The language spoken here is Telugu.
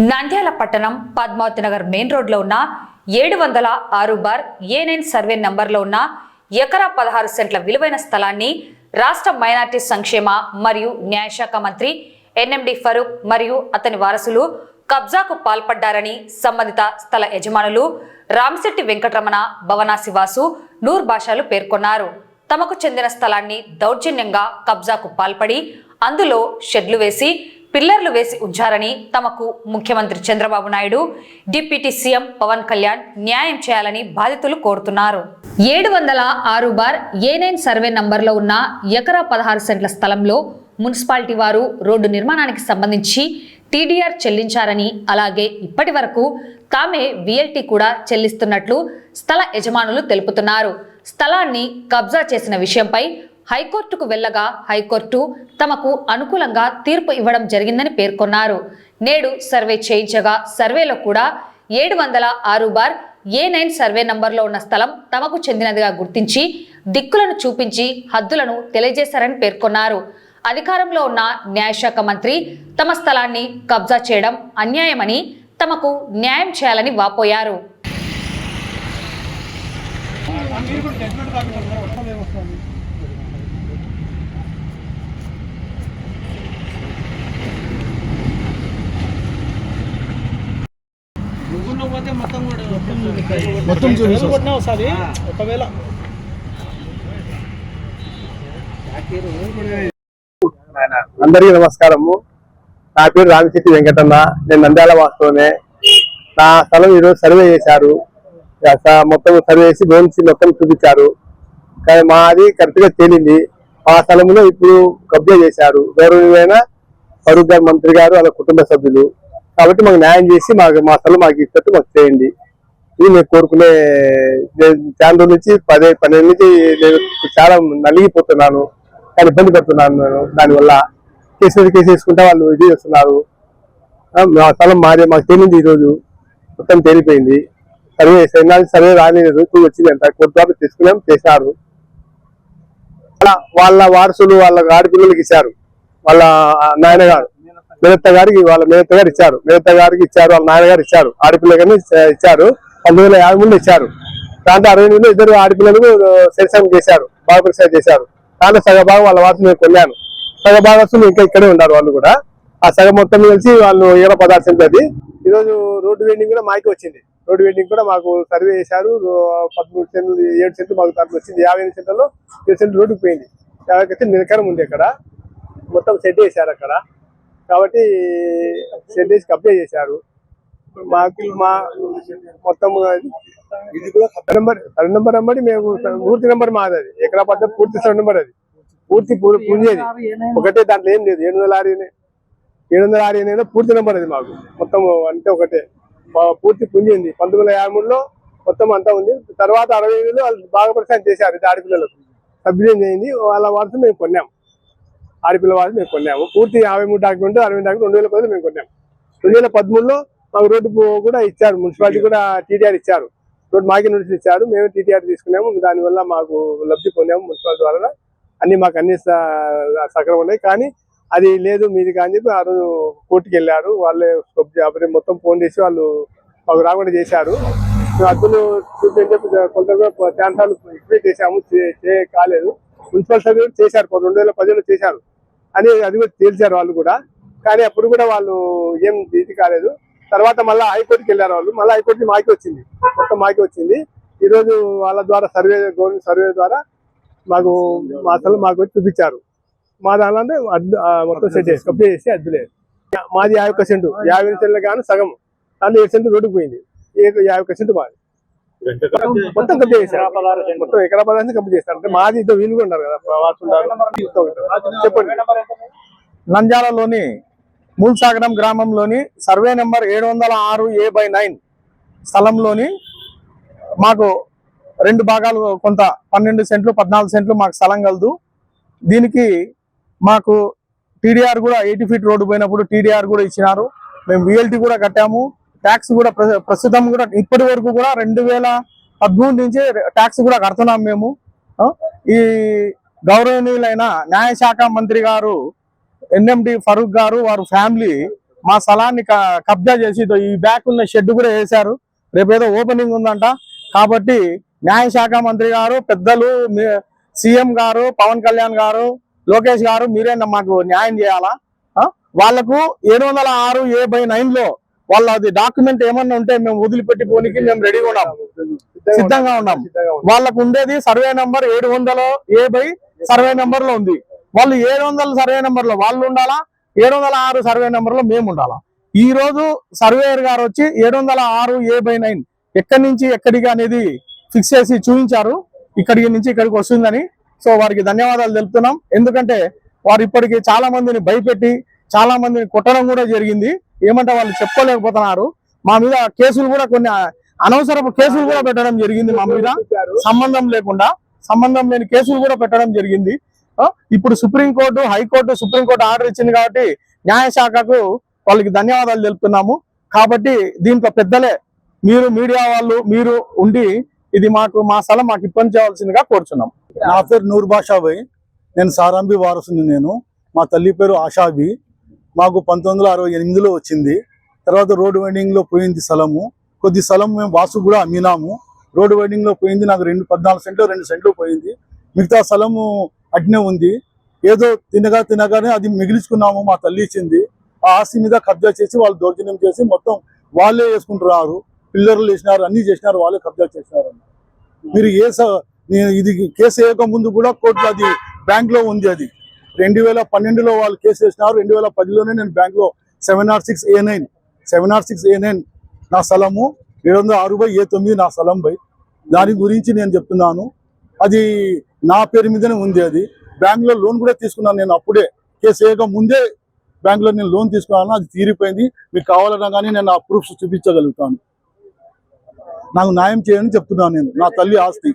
నంద్యాల పట్టణం పద్మావతి నగర్ మెయిన్ రోడ్లో ఉన్న ఏడు వందల ఆరు బార్ ఏ నైన్ సర్వే నంబర్లో ఉన్న ఎకరా పదహారు సెంట్ల విలువైన స్థలాన్ని రాష్ట్ర మైనార్టీ సంక్షేమ మరియు న్యాయశాఖ మంత్రి ఎన్ఎండి ఫరూక్ మరియు అతని వారసులు కబ్జాకు పాల్పడ్డారని సంబంధిత స్థల యజమానులు రామశెట్టి వెంకటరమణ భవనా శివాసు నూర్ భాషాలు పేర్కొన్నారు. తమకు చెందిన స్థలాన్ని దౌర్జన్యంగా కబ్జాకు పాల్పడి అందులో షెడ్లు వేసి పిల్లర్లు వేసి ఉంచారని తమకు ముఖ్యమంత్రి చంద్రబాబు నాయుడు డిప్యూటీ సీఎం పవన్ కళ్యాణ్ న్యాయం చేయాలని బాధితులు కోరుతున్నారు. ఏడు వందల ఆరు బార్ ఏ నైన్ సర్వే నంబర్లో ఉన్న ఎకరా పదహారు సెంట్ల స్థలంలో మున్సిపాలిటీ వారు రోడ్డు నిర్మాణానికి సంబంధించి టీడీఆర్ చెల్లించారని అలాగే ఇప్పటి వరకు తామే విఎల్టీ కూడా చెల్లిస్తున్నట్లు స్థల యజమానులు తెలుపుతున్నారు. స్థలాన్ని కబ్జా చేసిన విషయంపై హైకోర్టుకు వెళ్ళగా హైకోర్టు తమకు అనుకూలంగా తీర్పు ఇవ్వడం జరిగిందని పేర్కొన్నారు. నేడు సర్వే చేయించగా సర్వేలో కూడా ఏడు వందల ఆరు బార్ ఏ నైన్ సర్వే నంబర్లో ఉన్న స్థలం తమకు చెందినదిగా గుర్తించి దిక్కులను చూపించి హద్దులను తెలియజేశారని పేర్కొన్నారు. అధికారంలో ఉన్న న్యాయశాఖ మంత్రి తమ స్థలాన్ని కబ్జా చేయడం అన్యాయమని తమకు న్యాయం చేయాలని వాపోయారు. గూగుల్లో కూడా మొత్తం ఒకసారి? ఒకవేళ. అందరికీ నమస్కారము. నా పేరు రామశెట్టి వెంకటన్న. నేను నంద్యాల వాస్తవమే. నా స్థలం ఈరోజు సర్వే చేశారు. మొత్తం సర్వే చేసి లోన్స్ మొత్తం చూపించారు. కానీ మాది కరెక్ట్గా తేలింది. ఆ స్థలంలో ఇప్పుడు కబ్జా చేశారు. గౌరవమైన ఫరూక్ గారు మంత్రి గారు వాళ్ళ కుటుంబ సభ్యులు. కాబట్టి మాకు న్యాయం చేసి మాకు మా స్థలం మాకు ఇచ్చినట్టు మాకు చేయండి. ఇది నేను కోరుకునే చాలా రోజుల నుంచి పదే పన్నెండు నుంచి నేను చాలా నలిగిపోతున్నాను చాలా ఇబ్బంది పడుతున్నాను నేను దానివల్ల. కేసు మీద కేసు వేసుకుంటే వాళ్ళు ఇది చేస్తున్నారు. మా స్థలం మారే మాకు తేలింది ఈరోజు. మొత్తం తేలిపోయింది. సర్వే సైనాలు సర్వే రాలేదు ఇప్పుడు వచ్చింది అంట కోర్టు ద్వారా తీసుకున్నాం చేశారు. అలా వాళ్ళ వారసులు వాళ్ళ ఆడపిల్లలకి ఇచ్చారు. వాళ్ళ నాయనగారు. మేనత్త గారికి వాళ్ళ మేనత్త గారు ఇచ్చారు. మేనత్త గారికి ఇచ్చారు వాళ్ళ నాన్నగారు ఇచ్చారు ఆడపిల్ల గారిని ఇచ్చారు. పంతొమ్మిది వందల యాభై మూడు ఇచ్చారు. దాంట్లో అరవై ఎనిమిదిలో ఇద్దరు ఆడపిల్లలకు శరీరం చేశారు బాగా చేశారు. దాంట్లో సగ భాగం వాళ్ళ వారసు నేను కొన్నాను. సగ భాగస్తులు ఇంకా ఇక్కడే ఉన్నారు వాళ్ళు కూడా. ఆ సగం మొత్తం కలిసి వాళ్ళు ఏదో పదార్థం అది. ఈరోజు రోడ్డు వెండింగ్ కూడా మాకి వచ్చింది. రోడ్డు వెండింగ్ కూడా మాకు సర్వే చేశారు. పదమూడు సెంట్లు ఏడు సెంట్లు మాకు దాంట్లో వచ్చింది. యాభై ఎనిమిది సెంట్లలో ఏడు సెంట్లు రోడ్డుకు పోయింది. యాభై అయితే నిరకరం ఉంది అక్కడ. మొత్తం సెట్ చేశారు అక్కడ. కాబట్టి సెట్ చేసి కబ్జా చేశారు. మాకు మా మొత్తం ఇది కూడా survey number survey number number మేము పూర్తి నెంబర్ మాది అది. ఎకరా పద్ద పూర్తి సర్వే నెంబర్ అది. పూర్తి పుంజేది. ఒకటే దాంట్లో ఏం లేదు. ఏడు వందల ఆరు. ఏడు వందల ఆరు ఎనిమిది పూర్తి నెంబర్ అది మాకు. మొత్తం అంటే ఒకటే. పూర్తి పుంజింది. పంతొమ్మిది వందల యాభై మూడులో మొత్తం అంతా ఉంది. తర్వాత అరవై ఎనిమిదిలో వాళ్ళు బాగా పరిచయం చేశారు. ఇది ఆడపిల్లలకు సభ్యులు చేయింది? వాళ్ళ వారసు మేము కొన్నాం. ఆడపిల్ల వారసు మేము కొన్నాము. పూర్తి యాభై మూడు డాక్యుమెంట్ అరవై డాక్యుమెంట్ రెండు వేల పదిలో మేము కొన్నాం రెండు వేల పదమూడులో మాకు రోడ్డు కూడా ఇచ్చారు. మున్సిపాలిటీ కూడా టీటీఆర్ ఇచ్చారు. రోడ్డు మాకే నోటీస్ ఇచ్చారు. మేము టీటీఆర్ తీసుకున్నాము. దానివల్ల మాకు లబ్ధి పొందాము మున్సిపాలిటీ ద్వారా. అన్ని మాకు అన్ని సక్రమం ఉన్నాయి. కానీ అది లేదు మీది కానీ చెప్పి ఆ రోజు కోర్టుకి వెళ్ళారు. వాళ్ళే అప్పుడు మొత్తం ఫోన్ చేసి వాళ్ళు మాకు రాకుండా చేశారు. అద్దులు చూపించి చెప్పి కొంత ఛాన్సాలు ఇప్పుడే చేశాము. కాలేదు మున్సిపల్ సభ్యులు చేశారు. రెండు వేల పదిలో చేశారు. అని అది కూడా తేల్చారు వాళ్ళు కూడా. కానీ అప్పుడు కూడా వాళ్ళు ఏం ఇది కాలేదు. తర్వాత మళ్ళీ హైకోర్టుకి వెళ్ళారు వాళ్ళు. మళ్ళీ హైకోర్టు మాకి వచ్చింది. మొత్తం మాకి వచ్చింది. ఈరోజు వాళ్ళ ద్వారా సర్వే గవర్నమెంట్ సర్వే ద్వారా మాకు మా అసలు మాకు వచ్చి చూపించారు. మా దానిలో అద్దు మొత్తం సెట్ చేసి కబ్జా చేసి అద్దులేదు మాది యాభై ఒక్క సెంటు. యాభై సెంట్లు కానీ సగం. దాంట్లో ఏడు సెంటు రోడ్డుకు పోయింది. ఏ- యాభై ఒక్క సెంటు మాది. మొత్తం కబ్జా చేశారు. మొత్తం చేస్తారు అంటే మాది ఇద్దరు వీళ్ళు కూడా ఉన్నారు కదా. ఉన్నారు. చెప్పండి. నంద్యాలలోని మూల్సాగరం గ్రామంలోని సర్వే నెంబర్ ఏడు వందల ఆరు ఏ బై నైన్ స్థలంలోని మాకు రెండు భాగాలు కొంత పన్నెండు సెంట్లు పద్నాలుగు సెంట్లు మాకు స్థలం కలదు. దీనికి మాకు టీడీఆర్ కూడా ఎయిటీ ఫీట్ రోడ్డు పోయినప్పుడు టీడీఆర్ కూడా ఇచ్చినారు. మేము విఎల్టీ కూడా కట్టాము. ట్యాక్స్ కూడా ప్రస్తుతం కూడా ఇప్పటి వరకు కూడా రెండు వేల పదమూడు నుంచి ట్యాక్స్ కూడా కడుతున్నాం మేము. ఈ గౌరవనీయులైన న్యాయశాఖ మంత్రి గారు ఎన్ఎండి ఫరూక్ గారు వారు ఫ్యామిలీ మా స్థలాన్ని క- కబ్జా చేసి ఈ బ్యాక్ ఉన్న షెడ్ కూడా వేశారు. రేపేదో ఓపెనింగ్ ఉందంట. కాబట్టి న్యాయశాఖ మంత్రి గారు పెద్దలు సీఎం గారు పవన్ కళ్యాణ్ గారు లోకేష్ గారు మీరే మాకు న్యాయం చేయాలా? వాళ్ళకు ఏడు వందల ఆరు ఏ బై నైన్లో వాళ్ళ అది డాక్యుమెంట్ ఏమన్నా ఉంటే మేము వదిలిపెట్టి పోనీకి మేము రెడీగా ఉన్నాం. సిద్ధంగా ఉన్నాం. వాళ్ళకు ఉండేది సర్వే నంబర్ ఏడు వందల ఏ బై సర్వే నంబర్లో ఉంది. వాళ్ళు ఏడు వందల సర్వే నంబర్లో వాళ్ళు ఉండాలా? ఏడు వందల ఆరు సర్వే నంబర్లో మేము ఉండాలా? ఈ రోజు సర్వేయర్ గారు వచ్చి ఏడు వందల ఆరు ఏ బై నైన్ ఎక్కడి నుంచి ఎక్కడికి అనేది ఫిక్స్ చేసి చూపించారు. ఇక్కడికి నుంచి ఇక్కడికి వస్తుందని. సో వారికి ధన్యవాదాలు తెలుపుతున్నాం. ఎందుకంటే వారు ఇప్పటికి చాలా మందిని భయపెట్టి చాలా మందిని కొట్టడం కూడా జరిగింది. ఏమంటే వాళ్ళు చెప్పుకోలేకపోతున్నారు. మా మీద కేసులు కూడా కొన్ని అనవసరపు కేసులు కూడా పెట్టడం జరిగింది మా మీద. సంబంధం లేకుండా సంబంధం లేని కేసులు కూడా పెట్టడం జరిగింది. ఇప్పుడు సుప్రీంకోర్టు హైకోర్టు సుప్రీంకోర్టు ఆర్డర్ ఇచ్చింది కాబట్టి న్యాయశాఖకు వాళ్ళకి ధన్యవాదాలు తెలుపుతున్నాము. కాబట్టి దీంట్లో పెద్దలే మీరు మీడియా వాళ్ళు మీరు ఉండి ఇది మాకు మా స్థలం మాకు ఇప్పించవలసిందిగా కోరుచున్నాం. నా పేరు నూర్ బాషాబై నేను సారాంబి వారసుని నేను. మా తల్లి పేరు ఆషాబి మాకు పంతొమ్మిది వందల అరవై ఎనిమిదిలో వచ్చింది. తర్వాత రోడ్డు వెండింగ్లో పోయింది స్థలము. కొద్ది స్థలం మేము వాసు కూడా అమ్మినాము. రోడ్డు వెండింగ్లో పోయింది నాకు రెండు పద్నాలుగు సెంట్లు రెండు సెంట్లు పోయింది. మిగతా స్థలము అట్నే ఉంది. ఏదో తినగా తినగానే అది మిగిలిచుకున్నాము మా తల్లి ఇచ్చింది. ఆ ఆస్తి మీద కబ్జా చేసి వాళ్ళు దౌర్జన్యం చేసి మొత్తం వాళ్ళే వేసుకుంటున్నారు. పిల్లర్లు వేసినారు అన్ని చేసినారు వాళ్ళే కబ్జా చేసినారు. మీరు ఏ ఇది కేసు వేయక ముందు కూడా కోర్టులో అది బ్యాంక్లో ఉంది అది. రెండు వేల పన్నెండులో వాళ్ళు కేసు వేసినారు. రెండు వేల పదిలోనే నేను బ్యాంక్లో seven R six A nine seven R six A nine నా స్థలము ఏడు వందల ఆరు బై ఏ తొమ్మిది నా స్థలం బై. దాని గురించి నేను చెప్తున్నాను. అది నా పేరు మీదనే ఉంది అది. బ్యాంక్లో లోన్ కూడా తీసుకున్నాను నేను అప్పుడే. కేసు వేయక ముందే బ్యాంక్లో నేను లోన్ తీసుకున్నాను. అది తీరిపోయింది. మీకు కావాలన్నా కానీ నేను ఆ ప్రూఫ్స్ చూపించగలుగుతాను. నాకు న్యాయం చేయని చెప్తున్నాను నేను. నా తల్లి ఆస్తి.